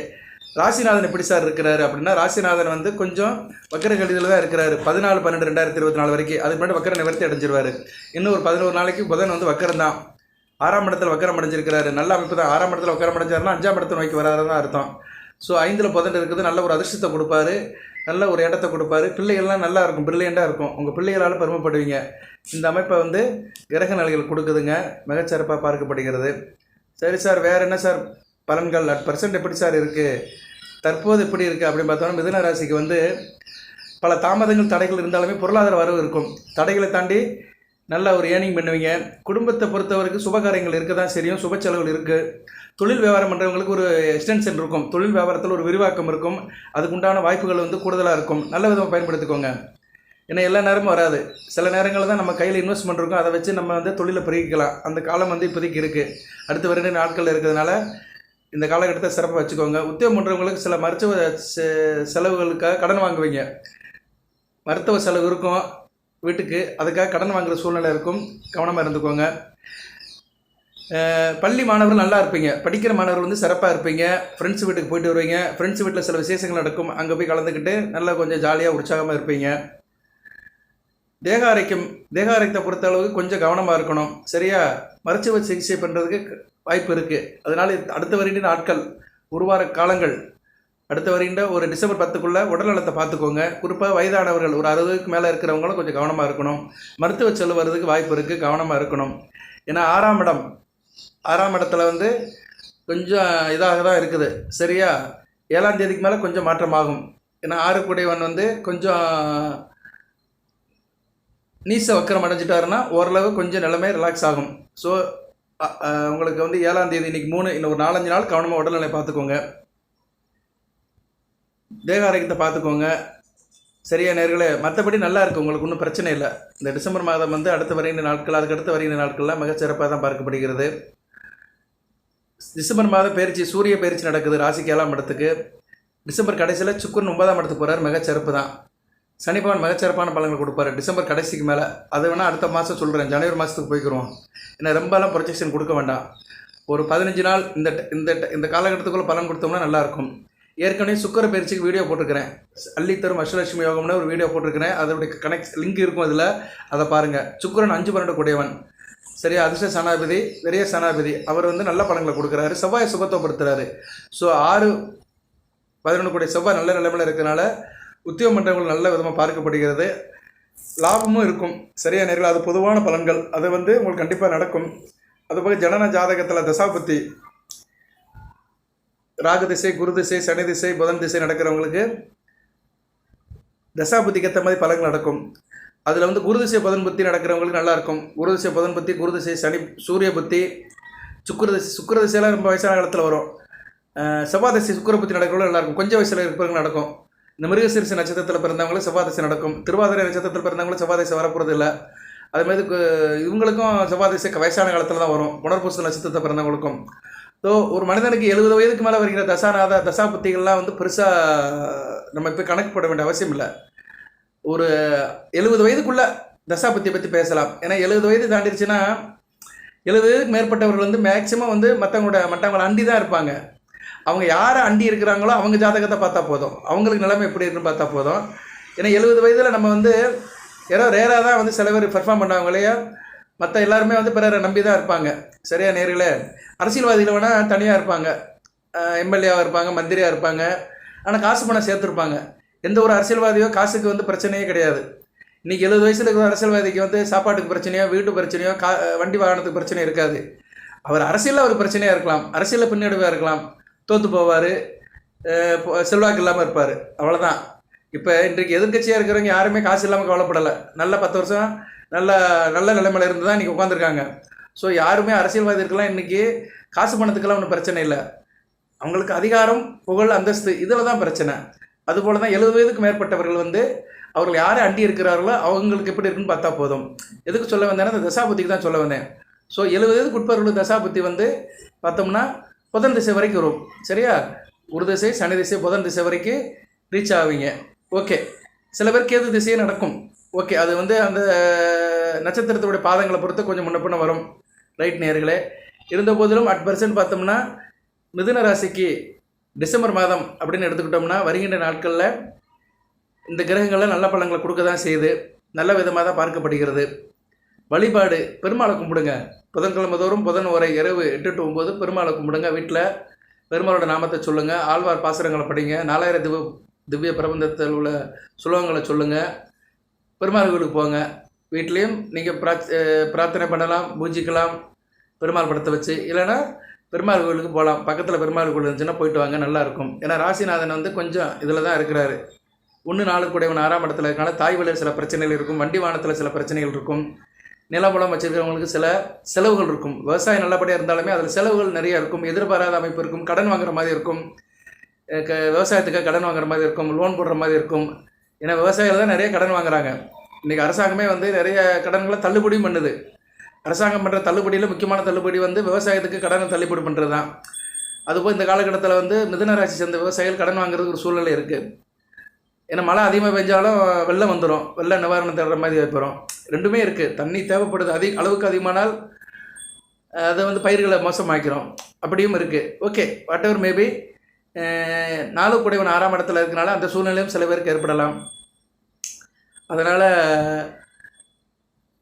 ராசிநாதன் எப்படி சார் இருக்கிறாரு அப்படின்னா ராசிநாதன் வந்து கொஞ்சம் வக்கர கழிதில் தான் இருக்கிறாரு. பதினாலு பன்னெண்டு ரெண்டாயிரத்தி இருபத்தி நாலு வரைக்கும் அதுக்கு முன்னாடி வக்கர நிவர்த்தி அடைஞ்சிருவார். இன்னும் ஒரு பதினோரு நாளைக்கு புதன் வந்து வக்கரம் தான் ஆறாம் இடத்துல வக்கரம் அடைஞ்சிருக்கிறாரு. நல்ல அமைப்பு தான் ஆறாம் இடத்துல வக்கரம் அடைஞ்சாருன்னா அஞ்சாம் இடத்தை நோக்கி வராதுன்னு அர்த்தம். ஸோ ஐந்தில் புதன் இருக்குது. நல்ல ஒரு அதிர்ஷ்டத்தை கொடுப்பாரு. நல்ல ஒரு இடத்த கொடுப்பாரு. பிள்ளைகள்லாம் நல்லா இருக்கும். பிரில்லியண்டாக இருக்கும். உங்கள் பிள்ளைகளால் பெருமைப்படுவீங்க. இந்த அமைப்பை வந்து கிரக நிலைகள் கொடுக்குதுங்க. மிகச்சிறப்பாக பார்க்கப்படுகிறது. சரி சார் வேறு என்ன சார் பலன்கள்? அட் பர்சன்ட் எப்படி சார் இருக்குது தற்போது எப்படி இருக்குது அப்படின்னு பார்த்தோம்னா மிதுன ராசிக்கு வந்து பல தாமதங்கள் தடைகள் இருந்தாலுமே பொருளாதார வரவு இருக்கும். தடைகளை தாண்டி நல்ல ஒரு ஏர்னிங் பண்ணுவீங்க. குடும்பத்தை பொறுத்தவரைக்கும் சுபகாரியங்கள் இருக்க தான் சரியும் சுப செலவுகள் இருக்குது தொழில் வியாபாரம் பண்ணுறவங்களுக்கு ஒரு எக்ஸ்டென்ஷன் இருக்கும். தொழில் வியாபாரத்தில் ஒரு விரிவாக்கம் இருக்கும். அதுக்கு உண்டான வாய்ப்புகள் வந்து கூடுதலாக இருக்கும். நல்ல விதமாக பயன்படுத்திக்கோங்க. ஏன்னா எல்லா நேரமும் வராது. சில நேரங்களில் தான் நம்ம கையில் இன்வெஸ்ட்மெண்ட் இருக்கும். அதை வச்சு நம்ம வந்து தொழிலை பெருகிக்கலாம். அந்த காலம் வந்து இப்போதைக்கு இருக்குது அடுத்து வருட நாட்கள் இருக்கிறதுனால இந்த காலகட்டத்தை சிறப்பாக வச்சுக்கோங்க. உத்தியோகம் பண்ணுறவங்களுக்கு சில மருத்துவ செ- செலவுகளுக்காக கடன் வாங்குவீங்க. மருத்துவ செலவு இருக்கும். வீட்டுக்கு. அதுக்காக கடன் வாங்குற சூழ்நிலை இருக்கும். கவனமாக இருந்துக்கோங்க. பள்ளி மாணவர்கள் நல்லா இருப்பீங்க. படிக்கிற மாணவர்கள் வந்து சிறப்பாக இருப்பீங்க. ஃப்ரெண்ட்ஸ் வீட்டுக்கு போயிட்டு வருவீங்க. ஃப்ரெண்ட்ஸ் வீட்டில் சில விசேஷங்கள் நடக்கும். அங்கே போய் கலந்துக்கிட்டு நல்லா கொஞ்சம் ஜாலியாக உற்சாகமாக இருப்பீங்க. தேக ஆரோக்கியம் தேக ஆரோக்கியத்தை பொறுத்த அளவுக்கு கொஞ்சம் கவனமாக இருக்கணும். சரியா? மருத்துவ சிகிச்சை பண்ணுறதுக்கு வாய்ப்பு இருக்குது அதனால் அடுத்த வருகின்ற நாட்கள் ஒரு வார காலங்கள் அடுத்த வருகின்ற ஒரு டிசம்பர் பத்துக்குள்ளே உடல்நலத்தை பார்த்துக்கோங்க. குறிப்பாக வயதானவர்கள் ஒரு அறுபதுக்கு மேலே இருக்கிறவங்களும் கொஞ்சம் கவனமாக இருக்கணும். மருத்துவ செலவு வர்றதுக்கு வாய்ப்பு இருக்குது கவனமாக இருக்கணும். ஏன்னா ஆறாம் இடம். ஆறாம் இடத்துல வந்து கொஞ்சம் இதாக தான் இருக்குது. சரியா? ஏழாம் தேதிக்கு மேலே கொஞ்சம் மாற்றமாகும். ஏன்னா ஆறுக்குடையவன் வந்து கொஞ்சம் நீச வக்கரம் அடைஞ்சிட்டாருன்னா ஓரளவு கொஞ்சம் நிலைமை ரிலாக்ஸ் ஆகும். ஸோ உங்களுக்கு வந்து ஏழாம் தேதி இன்னைக்கு மூணு இன்னும் ஒரு நாலஞ்சு நாள் கவனமாக உடல்நிலை பார்த்துக்கோங்க. தேக ஆரோக்கியத்தை பார்த்துக்கோங்க. சரியா நேர்களே மற்றபடி நல்லா இருக்குது உங்களுக்கு ஒன்றும் பிரச்சனை இல்லை. இந்த டிசம்பர் மாதம் வந்து அடுத்த வருகின்ற நாட்கள் அதுக்கு அடுத்த வருகின்ற நாட்கள்லாம் மிகச்சிறப்பாக தான் பார்க்கப்படுகிறது. டிசம்பர் மாதம் பயிற்சி சூரிய பயிற்சி நடக்குது ராசிக்கு ஏழாம் இடத்துக்கு. டிசம்பர் கடைசியில் சுக்குரன் ஒன்பதாம் இடத்துக்கு போகிறார் மிகச்சிறப்பு தான். சனிபவன் மிகச்சிறப்பான பலன்கள் கொடுப்பாரு. டிசம்பர் கடைசிக்கு மேலே. அது வேணால் அடுத்த மாதம் சொல்கிறேன் ஜனவரி மாதத்துக்கு போய்க்கிறோம் ஏன்னா ரொம்பலாம் ப்ரொஜெக்ஷன் கொடுக்க வேண்டாம். ஒரு பதினஞ்சு நாள் இந்த இந்த ட- இந்த காலகட்டத்துக்குள்ளே பலன் கொடுத்தோம்னா நல்லாயிருக்கும் ஏற்கனவே சுக்கர பயிற்சிக்கு வீடியோ போட்டிருக்கிறேன். அள்ளித்தரும் அஷ்டலட்சுமி யோகம்னு ஒரு வீடியோ போட்டிருக்கிறேன். அதோடைய கனெக்ட் லிங்க் இருக்கும் அதில். அதை பாருங்கள் சுக்கரன் அஞ்சு பன்னெண்டு கூடியவன். சரியா அதிர்ஷ்ட சனாபதி பெரிய சனாபதி. அவர் வந்து நல்ல பலன்களை கொடுக்குறாரு. செவ்வாய் சுகத்துவப்படுத்துறாரு ஸோ ஆறு பதினொன்று கூடிய செவ்வாய் நல்ல நிலைமையில் இருக்கிறனால உத்தியோக மன்றங்கள் நல்ல விதமாக பார்க்கப்படுகிறது. லாபமும் இருக்கும். சரியா நேரில் அது பொதுவான பலன்கள். அது வந்து உங்களுக்கு கண்டிப்பாக நடக்கும். அதுபோக ஜனன ஜாதகத்தில் தசாபத்தி ராகு திசை குரு திசை சனி திசை புதன் திசை நடக்கிறவங்களுக்கு தசாபுத்திக்கு ஏற்ற மாதிரி பலன்கள் நடக்கும். அதில் வந்து குரு திசை புதன் புத்தி நடக்கிறவங்களுக்கு நல்லாயிருக்கும் குரு திசை புதன் புத்தி குரு திசை சனி சூரிய புத்தி சுக்கிர திசை சுக்கர திசையெல்லாம் ரொம்ப வயசான காலத்தில் வரும். செவ்வாதசி சுக்கர புத்தி நடக்கிறவங்களும் நல்லாயிருக்கும் கொஞ்சம் வயசில் இருக்கிறவங்க நடக்கும். இந்த மிருகசீரிச நட்சத்திரத்தில் பிறந்தவங்களும் செவ்வாதசி நடக்கும். திருவாதிரை நட்சத்திரத்தில் பிறந்தவங்களும் செவ்வாதசி வரப்போகிறது இல்லை அதுமாதிரி கு- இவங்களுக்கும் செவ்வாதசி வயசான காலத்தில் தான் வரும். புனர்பூச நட்சத்திரத்தை பிறந்தவங்களுக்கும். ஸோ ஒரு மனிதனுக்கு எழுபது வயதுக்கு மேலே வருகிற தசாநாத தசா புத்திகள்லாம் வந்து பெருசாக நம்ம இப்போ கணக்கு போட வேண்டிய அவசியம் இல்லை. ஒரு எழுபது வயதுக்குள்ள தசாபத்தியை பற்றி பேசலாம். ஏன்னா எழுபது வயது தாண்டிடுச்சுன்னா எழுபது வயதுக்கு மேற்பட்டவர்கள் வந்து மேக்சிமம் வந்து மற்றவங்களோட மற்றவங்கள அண்டி தான் இருப்பாங்க. அவங்க யாரை அண்டி இருக்கிறாங்களோ அவங்க ஜாதகத்தை பார்த்தா போதும். அவங்களுக்கு நிலைமை எப்படி இருக்குன்னு பார்த்தா போதும். ஏன்னா எழுபது வயதில் நம்ம வந்து ஏதோ ரேராக தான் வந்து சில பேர் பெர்ஃபார்ம் பண்ணாங்களே மற்ற எல்லாருமே வந்து பிறரை நம்பி தான் இருப்பாங்க. சரியா நேர்களே? அரசியல்வாதிகள் வேணால் தனியாக இருப்பாங்க. எம்எல்ஏவாக இருப்பாங்க மந்திரியாக இருப்பாங்க. ஆனால் காசு பணம் சேர்த்துருப்பாங்க. எந்த ஒரு அரசியல்வாதியோ காசுக்கு வந்து பிரச்சனையே கிடையாது. இன்றைக்கி எழுபது வயசில் இருக்கிற அரசியல்வாதிக்கு வந்து சாப்பாட்டுக்கு பிரச்சனையோ வீட்டு பிரச்சனையோ கா வண்டி வாகனத்துக்கு பிரச்சனை இருக்காது. அவர் அரசியலில் ஒரு பிரச்சனையாக இருக்கலாம். அரசியலில் பின்னடைவாக இருக்கலாம். தோற்று போவார். செல்வாக்கு இல்லாமல் இருப்பார். அவ்வளோதான் இப்போ இன்றைக்கு எதிர்க்கட்சியாக இருக்கிறவங்க யாருமே காசு இல்லாமல் கவலைப்படலை. நல்ல பத்து வருஷம் நல்ல நல்ல நிலைமையில இருந்து தான் இன்றைக்கி உட்காந்துருக்காங்க ஸோ யாருமே அரசியல்வாதிகளுக்கெல்லாம் இன்றைக்கி காசு பணத்துக்கெல்லாம் ஒன்றும் பிரச்சனை இல்லை. அவங்களுக்கு அதிகாரம் புகழ் அந்தஸ்து இதில் தான் பிரச்சனை. அதுபோல தான் எழுபது வயதுக்கு மேற்பட்டவர்கள் வந்து அவர்கள் யாரை அண்டி இருக்கிறார்களோ அவங்களுக்கு எப்படி இருக்குன்னு பார்த்தா போதும். எதுக்கு சொல்ல வந்தேன்னா அந்த தசாபுத்திக்கு தான் சொல்ல வந்தேன். ஸோ எழுபது வயதுக்கு உட்பவர்கள் தசாபுத்தி வந்து பார்த்தோம்னா புதன் திசை வரைக்கும் வரும். சரியா? ஒரு திசை சனி திசை புதன் திசை வரைக்கும் ரீச் ஆவீங்க. ஓகே சில பேர் கேது திசையே நடக்கும். ஓகே அது வந்து அந்த நட்சத்திரத்தோடைய பாதங்களை பொறுத்து கொஞ்சம் முன்ன பின்ன வரும். ரைட் நேர்களே இருந்த போதிலும் அட் பர்சன்ட் பார்த்தோம்னா மிதுன ராசிக்கு டிசம்பர் மாதம் அப்படின்னு எடுத்துக்கிட்டோம்னா வருகின்ற நாட்களில் இந்த கிரகங்களில் நல்ல பழங்களை கொடுக்க தான் செய்யுது. நல்ல விதமாக தான் பார்க்கப்படுகிறது. வழிபாடு பெருமாளை கும்பிடுங்க. புதன்கிழமை தோறும் புதன் உரை இரவு எட்டு டு ஒம்பது பெருமாளை கும்பிடுங்க. வீட்டில் பெருமாளோட நாமத்தை சொல்லுங்கள் ஆழ்வார் பாசுரங்களை படிங்க. நாலாயிரம் திவ்ய திவ்ய பிரபந்தத்தில் உள்ள சுலோகங்களை சொல்லுங்கள் பெருமாள் கோயிலுக்கு போங்க. வீட்லேயும் நீங்கள் பிராத் பிரார்த்தனை பண்ணலாம் பூஜிக்கலாம் பெருமாள் படத்தை வச்சு. இல்லைன்னா பெருமாள் கோயிலுக்கு போகலாம். பக்கத்தில் பெருமாள் கோயில் இருந்துச்சுன்னா போயிட்டு வாங்க நல்லாயிருக்கும் ஏன்னா ராசிநாதன் வந்து கொஞ்சம் இதில் தான் இருக்கிறாரு. ஒன்று நாலு கூடையவன் ஆறாம் இடத்துல இருக்கனால தாய் வழியில் சில பிரச்சனைகள் இருக்கும். வண்டி வாகனத்தில் சில பிரச்சனைகள் இருக்கும். நிலபலம் வச்சிருக்கிறவங்களுக்கு சில செலவுகள் இருக்கும். விவசாயம் நல்லபடியாக இருந்தாலுமே அதில் செலவுகள் நிறைய இருக்கும். எதிர்பாராத அமைப்பு இருக்கும். கடன் வாங்குற மாதிரி இருக்கும். க விவசாயத்துக்கு கடன் வாங்குற மாதிரி இருக்கும். லோன் போடுற மாதிரி இருக்கும். ஏன்னா விவசாயிகள் தான் நிறைய கடன் வாங்குறாங்க. இன்றைக்கி அரசாங்கமே வந்து நிறைய கடன்களை தள்ளுபடியும் பண்ணுது. அரசாங்கம் பண்ணுற தள்ளுபடியில் முக்கியமான தள்ளுபடி வந்து விவசாயத்துக்கு கடனை தள்ளுபடி பண்ணுறது தான் அதுபோல் இந்த காலகட்டத்தில் வந்து மிதனராசி சேர்ந்த விவசாயிகள் கடன் வாங்குறதுக்கு ஒரு சூழ்நிலை இருக்குது ஏன்னா மழை அதிகமாக பெஞ்சாலும் வெள்ளம் வந்துடும் வெள்ள நிவாரணம் தேடுற மாதிரி ஏற்படும். ரெண்டுமே இருக்குது தண்ணி தேவைப்படுது. அதிக அளவுக்கு அதிகமானால் அதை வந்து பயிர்களை மோசமாக்கிறோம். அப்படியும் இருக்குது ஓகே வாட் எவர் மேபி நாலு குடைவன் ஆறாம் இடத்துல இருக்கனால அந்த சூழ்நிலையும் சில பேருக்கு ஏற்படலாம். அதனால்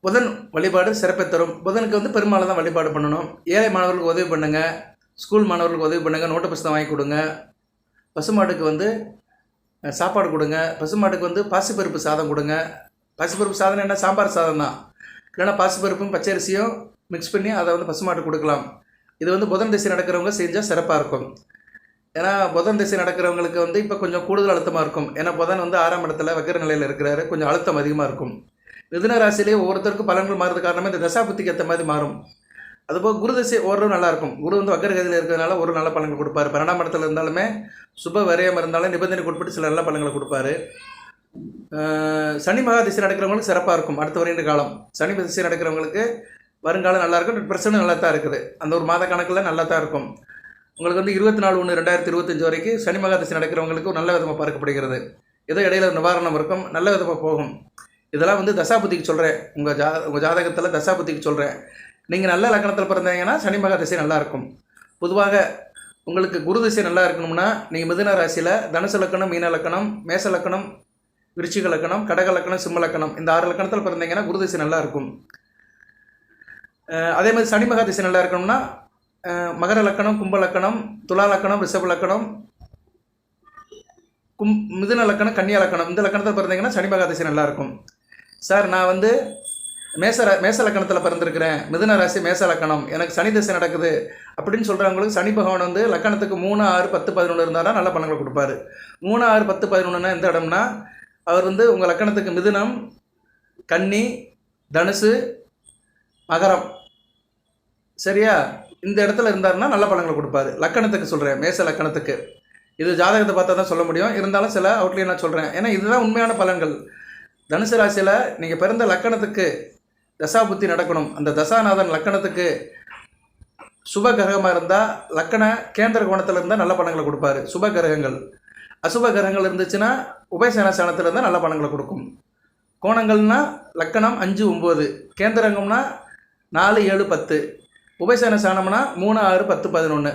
புதன் வழிபாடு சிறப்பை தரும். புதனுக்கு வந்து பெருமாளை தான் வழிபாடு பண்ணணும். ஏழை மாணவர்களுக்கு உதவி பண்ணுங்கள் ஸ்கூல் மாணவர்களுக்கு உதவி பண்ணுங்கள் நோட்டு புஸ்தகம் வாங்கி கொடுங்க. பசுமாட்டுக்கு வந்து சாப்பாடு கொடுங்க. பசுமாட்டுக்கு வந்து பாசிப்பருப்பு சாதம் கொடுங்க. பாசிப்பருப்பு சாதம் என்ன? சாம்பார் சாதம் தான். இல்லைன்னா பாசிப்பருப்பும் பச்சரிசியும் மிக்ஸ் பண்ணி அதை வந்து பசுமாட்டுக்கு கொடுக்கலாம். இது வந்து புதன் திசை நடக்கிறவங்க செஞ்சால் சிறப்பாக இருக்கும். ஏன்னா புதன் திசை நடக்கிறவங்களுக்கு வந்து இப்போ கொஞ்சம் கூடுதல் அழுத்தமாக இருக்கும். ஏன்னா புதன் வந்து ஆறாம் இடத்துல வக்கர நிலையில் இருக்கிறாரு. கொஞ்சம் அழுத்தம் அதிகமாக இருக்கும். மிதுன ராசியிலேயே ஒவ்வொருத்தருக்கும் பலன்கள் மாறுறது காரணமாக இந்த தசாபுத்திக்கு ஏற்ற மாதிரி மாறும். அதுபோக குரு திசை ஓரளவு நல்லாயிருக்கும் குரு வந்து வக்கரகதியில் இருக்கிறதுனால ஒரு நல்ல பலன்கள் கொடுப்பாரு. பன்னெண்டாம் இடத்துல இருந்தாலுமே சுப வரையம் இருந்தாலும் நிபந்தனைக்கு உட்பட்டு சில நல்ல பலன்களை கொடுப்பாரு. சனி மகா திசை நடக்கிறவங்களுக்கு சிறப்பாக இருக்கும். அடுத்த வருகின்ற காலம். சனி திசை நடக்கிறவங்களுக்கு வருங்காலம் நல்லா இருக்கும். பிரச்சனை நல்லா தான் இருக்குது. அந்த ஒரு மாத கணக்கில் நல்லா தான் இருக்கும். உங்களுக்கு வந்து இருபத்தி நாலு ஒன்று ரெண்டாயிரத்தி இருபத்தஞ்சு வரைக்கும் சனி மகாதசி திசை நடக்கிறவங்களுக்கு நல்ல விதமாக பார்க்கப்படுகிறது. ஏதோ இடையில நிவாரணம் இருக்கும் நல்ல விதமாக போகும். இதெல்லாம் வந்து தசாபுத்திக்கு சொல்கிறேன் உங்கள் ஜா உங்கள் ஜாதகத்தில் தசாபுத்திக்கு சொல்கிறேன் நீங்கள் நல்ல லக்கணத்தில் பிறந்தீங்கன்னா சனி மகா திசை பொதுவாக உங்களுக்கு குரு திசை நல்லா இருக்கணும்னா நீங்கள் மிதுன ராசியில் தனுசு லக்கணம் மீன லக்கணம் மேச லக்கணம் விருச்சிக லக்கணம் கடக லக்கணம் சிம்ம லக்கணம் இந்த ஆறு லக்கணத்தில் பிறந்தீங்கன்னா குரு திசை நல்லா இருக்கும். அதே மாதிரி சனி மகா திசை நல்லா இருக்கணும்னா மகர லக்கணம் கும்ப லக்கணம் துலா லக்கணம் ரிஷப லக்கணம் கும் மிதுன லக்கணம் கன்னியா லக்கணம். இந்த லக்கணத்தில் பிறந்தீங்கன்னா சனி மகா நல்லாயிருக்கும் சார் நான் வந்து மேச மேச லக்கணத்தில் பிறந்திருக்கிறேன். மிதுன ராசி மேச லக்கணம். எனக்கு சனி திசை நடக்குது அப்படின்னு சொல்கிறவங்களுக்கு சனி பகவான் வந்து லக்கணத்துக்கு மூணு ஆறு பத்து பதினொன்று இருந்தாலும் நல்ல பலன்களை கொடுப்பாரு. மூணு ஆறு பத்து பதினொன்றுனா எந்த இடம்னா அவர் வந்து உங்கள் லக்கணத்துக்கு மிதுனம் கன்னி தனுசு மகரம். சரியா? இந்த இடத்துல இருந்தாருன்னா நல்ல பலன்களை கொடுப்பாரு. லக்கணத்துக்கு சொல்கிறேன் மேச லக்கணத்துக்கு. இது ஜாதகத்தை பார்த்தா தான் சொல்ல முடியும். இருந்தாலும் சில அவுட்லைன் நான் சொல்கிறேன் ஏன்னா இதுதான் உண்மையான பலன்கள். தனுசு ராசியில் நீங்கள் பிறந்த லக்கணத்துக்கு தசா புத்தி நடக்கணும். அந்த தசாநாதன் லக்கணத்துக்கு சுப கிரகமாக இருந்தால் லக்கண கேந்திர கோணத்தில் இருந்தால் நல்ல பணங்களை கொடுப்பாரு. சுப கிரகங்கள். அசுப கிரகங்கள் இருந்துச்சுன்னா உபயசேனசானத்தில் இருந்தால் நல்ல பணங்களை கொடுக்கும். கோணங்கள்னா லக்கணம் அஞ்சு ஒம்பது கேந்திரங்கம்னா நாலு ஏழு பத்து. உபயசேன சாணம்னா மூணு ஆறு பத்து பதினொன்று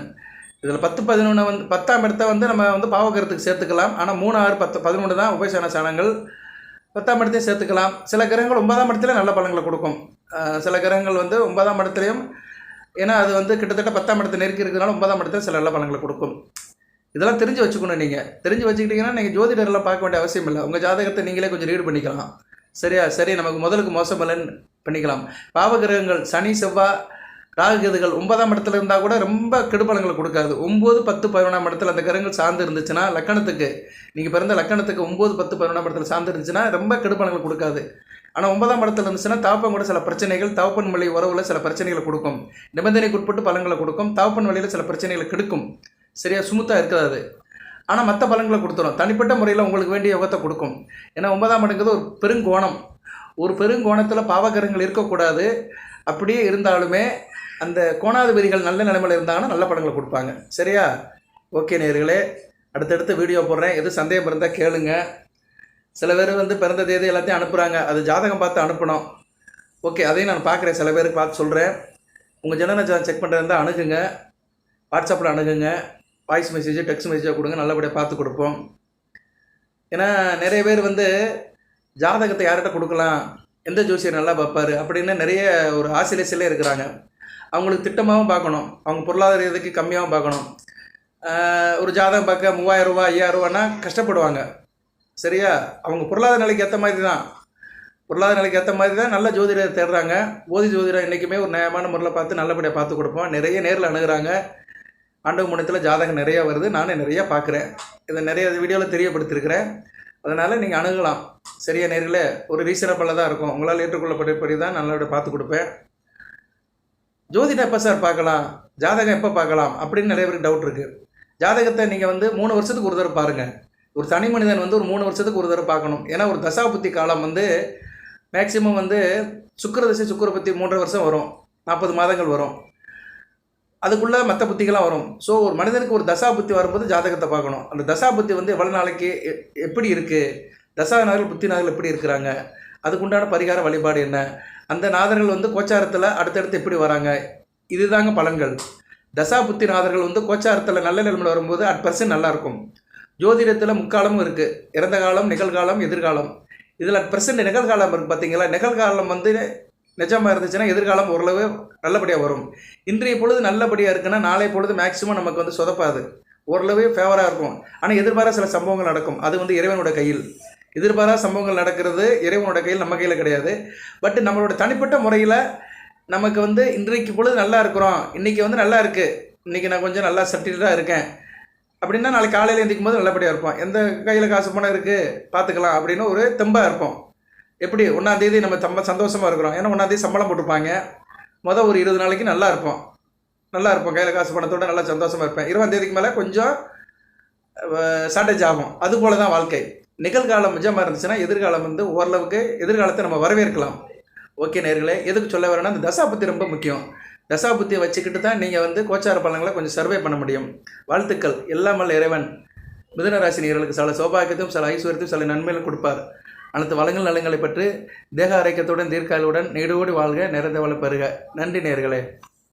இதில் பத்து பதினொன்று வந்து பத்தாம் இடத்த வந்து நம்ம வந்து பாவகரத்துக்கு சேர்த்துக்கலாம். ஆனால் மூணு ஆறு பத்து பதினொன்று தான் உபயசேன சாணங்கள். பத்தாம் இடத்தையும் சேர்த்துக்கலாம். சில கிரகங்கள் ஒன்பதாம் இடத்துல நல்ல பலன்களை கொடுக்கும். சில கிரகங்கள் வந்து ஒன்பதாம் இடத்துலையும் ஏன்னா அது வந்து கிட்டத்தட்ட பத்தாம் இடத்தை நெருக்கி இருக்கிறதுனால ஒன்பதாம் இடத்துல சில நல்ல பலன்களை கொடுக்கும். இதெல்லாம் தெரிஞ்சு வச்சுக்கணும் நீங்கள் தெரிஞ்சு வச்சுக்கிட்டிங்கன்னா நீங்கள் ஜோதிடர்லாம் பார்க்க வேண்டிய அவசியம் இல்லை. உங்கள் ஜாதகத்தை நீங்களே கொஞ்சம் ரீடு பண்ணிக்கலாம். சரியா? சரி நமக்கு முதலுக்கு மோசமில்லைன்னு பலன் பண்ணிக்கலாம். பாவகிரகங்கள் சனி செவ்வாய் ராகுகேதுகள் ஒன்பதாம் இடத்துல இருந்தால் கூட ரொம்ப கெடுபலங்களை கொடுக்காது. ஒம்பது பத்து பதினொன்றாம் இடத்துல அந்த கிரகங்கள் சார்ந்து இருந்துச்சுன்னா லக்கணத்துக்கு நீங்கள் பிறந்த லக்கணத்துக்கு ஒம்பது பத்து பதினொன்றாம் இடத்துல சார்ந்து இருந்துச்சுன்னா ரொம்ப கெடுபலங்களை கொடுக்காது. ஆனால் ஒன்பதாம் இடத்துல இருந்துச்சுன்னா தாப்பம் கூட சில பிரச்சனைகள் தவப்பன் வழி உறவுல சில பிரச்சனைகளை கொடுக்கும். நிபந்தனைக்கு உட்பட்டு கொடுக்கும். தவப்பன் வழியில் சில பிரச்சனைகளை கெடுக்கும். சரியா? சுமுத்தாக இருக்காது ஆனால் மற்ற பலன்களை கொடுத்துரும். தனிப்பட்ட முறையில் உங்களுக்கு வேண்டிய யோகத்தை கொடுக்கும். ஏன்னா ஒன்பதாம் இடங்கிறது ஒரு பெருங்கோணம். ஒரு பெருங்கோணத்தில் பாவகரங்கள் இருக்கக்கூடாது. அப்படியே இருந்தாலுமே அந்த கோணாதிபதிகள் நல்ல நிலைமையில் இருந்தாங்கன்னா நல்ல படங்களை கொடுப்பாங்க. சரியா? ஓகே நேர்களே அடுத்தடுத்து வீடியோ போடுறேன். எது சந்தேகம் இருந்தால் கேளுங்க. சில பேர் வந்து பிறந்த தேதி எல்லாத்தையும் அனுப்புகிறாங்க அது ஜாதகம் பார்த்து அனுப்பணும். ஓகே அதையும் நான் பார்க்குறேன். சில பேருக்கு பார்த்து சொல்கிறேன் உங்கள் ஜனன செக் பண்ணுறதா அணுகுங்க. வாட்ஸ்அப்பில் அணுகுங்க. வாய்ஸ் மெசேஜ் டெக்ஸ்ட் மெசேஜாக கொடுங்க. நல்லபடியாக பார்த்து கொடுப்போம். ஏன்னா நிறைய பேர் வந்து ஜாதகத்தை யார்கிட்ட கொடுக்கலாம்? எந்த ஜோசியர் நல்லா பார்ப்பாரு? அப்படின்னு நிறைய ஒரு ஆசிரியர்களே இருக்கிறாங்க. அவங்களுக்கு திட்டமாகவும் பார்க்கணும். அவங்க பொருளாதார இதுக்கு கம்மியாகவும் பார்க்கணும். ஒரு ஜாதகம் பார்க்க மூவாயிரம் ரூபா ஐயாயிரம் ரூபான்னா கஷ்டப்படுவாங்க. சரியா? அவங்க பொருளாதார நிலைக்கு ஏற்ற மாதிரி தான் பொருளாதார நிலைக்கு ஏற்ற மாதிரி தான் நல்ல ஜோதிடர் தேடுறாங்க. போதி ஜோதிடம் என்றைக்குமே ஒரு நியாயமான முறையில் பார்த்து நல்லபடியாக பார்த்து கொடுப்போம். நிறைய நேரில் அணுகிறாங்க. ஆண்டவ முனத்தில் ஜாதகம் நிறையா வருது. நானே நிறையா பார்க்குறேன். இதை நிறைய வீடியோவில் தெரியப்படுத்திருக்கிறேன் அதனால் நீங்கள் அணுகலாம். சரியா? நேரில் ஒரு ரீசனபிளாக தான் இருக்கும். உங்களால் ஏற்றுக்கொள்ளப்பட்டபடி தான் நல்லபடியாக பார்த்து கொடுப்பேன். ஜோதிடம் எப்போ சார் பார்க்கலாம்? ஜாதகம் எப்போ பார்க்கலாம்? அப்படின்னு நிறைய பேருக்கு டவுட் இருக்குது ஜாதகத்தை நீங்கள் வந்து மூணு வருஷத்துக்கு ஒரு தடவை பாருங்கள் ஒரு தனி மனிதன் வந்து ஒரு மூணு வருஷத்துக்கு ஒரு தடவை பார்க்கணும். ஏன்னா ஒரு தசாபுத்தி காலம் வந்து மேக்சிமம் வந்து சுக்கிர தசை சுக்கிர புத்தி மூன்றரை வருஷம் வரும். நாற்பது மாதங்கள் வரும். அதுக்குள்ளே மற்ற புத்திகள்லாம் வரும். ஸோ ஒரு மனிதனுக்கு ஒரு தசா புத்தி வரும்போது ஜாதகத்தை பார்க்கணும். அந்த தசா புத்தி வந்து எவ்வளோ நாளைக்கு எ- எப்படி இருக்குது தசா நகர்கள் புத்தி நாதர்கள் எப்படி இருக்கிறாங்க? அதுக்குண்டான பரிகார வழிபாடு என்ன? அந்த நாதர்கள் வந்து கோச்சாரத்தில் அடுத்தடுத்து எப்படி வராங்க? இதுதாங்க பலன்கள். தசா புத்தி நாதர்கள் வந்து கோச்சாரத்தில் நல்ல நிலைமையில் வரும்போது அட் பர்சன்ட் நல்லாயிருக்கும். ஜோதிடத்தில் முக்காலமும் இருக்குது இறந்த காலம் நிகழ்காலம் எதிர்காலம். இதில் அட் பர்சன்ட் நிகழ்காலம் இருக்குது பார்த்தீங்களா நிகழ்காலம் வந்து நிஜமாக இருந்துச்சுன்னா எதிர்காலம் ஓரளவு நல்லபடியாக வரும். இன்றைய பொழுது நல்லபடியாக இருக்குன்னா நாளைய பொழுது மேக்ஸிமம் நமக்கு வந்து சொதப்பாது. ஓரளவு ஃபேவராக இருக்கும். ஆனால் எதிர்பாராத சில சம்பவங்கள் நடக்கும். அது வந்து இறைவனோட கையில். எதிர்பாரா சம்பவங்கள் நடக்கிறது இறைவனோட கையில் நம்ம கையில் கிடையாது. பட் நம்மளோட தனிப்பட்ட முறையில் நமக்கு வந்து இன்றைக்கு பொழுது நல்லா இருக்கிறோம். இன்றைக்கி வந்து நல்லா இருக்குது இன்றைக்கி நான் கொஞ்சம் நல்லா செட்டில்டாக இருக்கேன். அப்படின்னா நாளைக்கு காலையில் எந்திக்கும் போது நல்லபடியாக இருப்போம். எந்த கையில் காசு பணம் இருக்குது பார்த்துக்கலாம் அப்படின்னு ஒரு தெம்பாக இருப்போம். எப்படி? ஒன்றாந்தேதி நம்ம தம்ப சந்தோஷமாக இருக்கிறோம். ஏன்னா ஒன்றாந்தேதி சம்பளம் போட்டுப்பாங்க மொதல் ஒரு இருபது நாளைக்கு நல்லா இருப்போம். நல்லா இருப்போம். கையில் காசு பணத்தோட நல்லா சந்தோஷமாக இருப்பேன். இருபதாம் தேதிக்கு மேலே கொஞ்சம் ஷார்ட்டேஜ் ஆகும். அதுபோல் தான் வாழ்க்கை. நிகழ்காலம் நிஜமாக இருந்துச்சுன்னா எதிர்காலம் வந்து ஓரளவுக்கு எதிர்காலத்தை நம்ம வரவேற்கலாம். ஓகே நேர்களே எதுக்கு சொல்ல வரேன்னா அந்த தசாபுத்தி ரொம்ப முக்கியம். தசாபுத்தியை வச்சுக்கிட்டு தான் நீங்கள் வந்து கோச்சார பலன்களை கொஞ்சம் சர்வே பண்ண முடியும். வாழ்த்துக்கள் எல்லாம் வல்ல இறைவன். மிதனராசி சில சௌபாகியத்தையும் சில ஐஸ்வர்யத்தையும் சில நன்மைகளும் கொடுப்பார். அனைத்து வளங்கள் நலங்களை பற்றி தேக ஆரோக்கியத்துடன் தீர்க்காயுடன் நீடோடி வாழ்க நிறைந்த வள நன்றி நேர்களே.